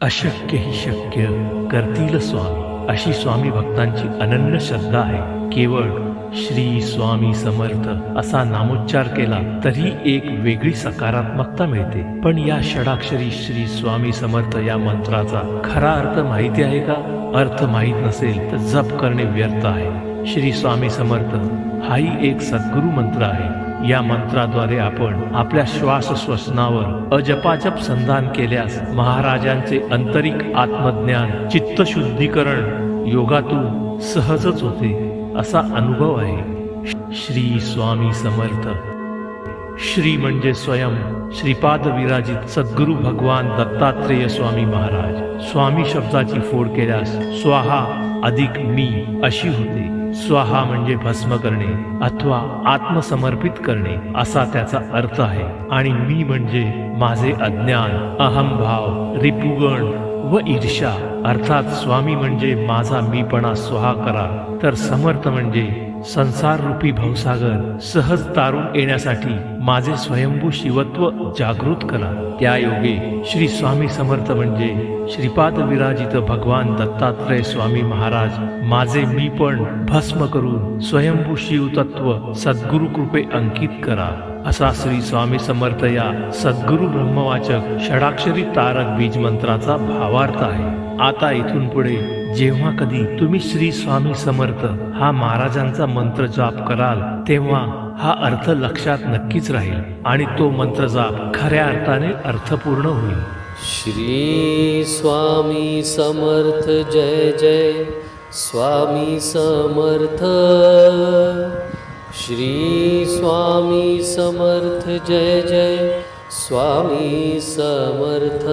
अशक्य ही शक्य करतील स्वामी. अशी स्वामी भक्तांची अनन्य श्रद्धा आहे. केवळ श्री स्वामी समर्थ असा नामोच्चार केला तरी एक वेगळी सकारात्मकता मिळते. पण या षडाक्षरी श्री स्वामी समर्थ या मंत्राचा खरा अर्थ माहिती आहे का? अर्थ माहीत नसेल तर जप करणे व्यर्थ आहे. श्री स्वामी समर्थ हाही एक सद्गुरु मंत्र आहे. या मंत्राद्वारे आपण आपल्या श्वास श्वसनावर अजपाजप संधान केल्यास महाराजांचे आंतरिक आत्मज्ञान चित्तशुद्धीकरण योगातून सहजच होते असा अनुभव आहे. श्री स्वामी समर्थ. श्री म्हणजे स्वयं श्रीपाद विराजित सद्गुरु भगवान दत्तात्रेय स्वामी महाराज. स्वामी शब्दाची फोड केल्यास स्वाहा अधिक मी अशी होते. स्वाहा म्हणजे भस्म करणे अथवा आत्मसमर्पित करणे असा त्याचा अर्थ आहे. आणि मी म्हणजे माझे अज्ञान अहंभाव रिपुगण व ईर्षा अर्थात स्वामी म्हणजे माझा मीपणा स्वाहा करा. तर समर्थ म्हणजे संसार रूपी भवसागर सहज तारून येण्यासाठी माझे स्वयंभू शिवत्व जागृत करा. त्या योगे श्री स्वामी समर्थ म्हणजे श्रीपाद विराजित भगवान दत्तात्रय स्वामी महाराज माझे मी पण भस्म करून स्वयंभू शिवतत्व सद्गुरु कृपे अंकित करा. असा श्री स्वामी समर्थ या सद्गुरु ब्रह्मवाचक षडाक्षरी तारक बीज मंत्राचा भावार्थ आहे. आता इथून पुढे जेव्हा कधी तुम्ही श्री स्वामी समर्थ हा महाराजांचा मंत्र जाप कराल तेव्हा हा अर्थ लक्षात नक्कीच राहील आणि तो मंत्र जाप खऱ्या अर्थाने अर्थपूर्ण होईल. श्री स्वामी समर्थ जय जय स्वामी समर्थ. श्री स्वामी समर्थ जय जय स्वामी समर्थ.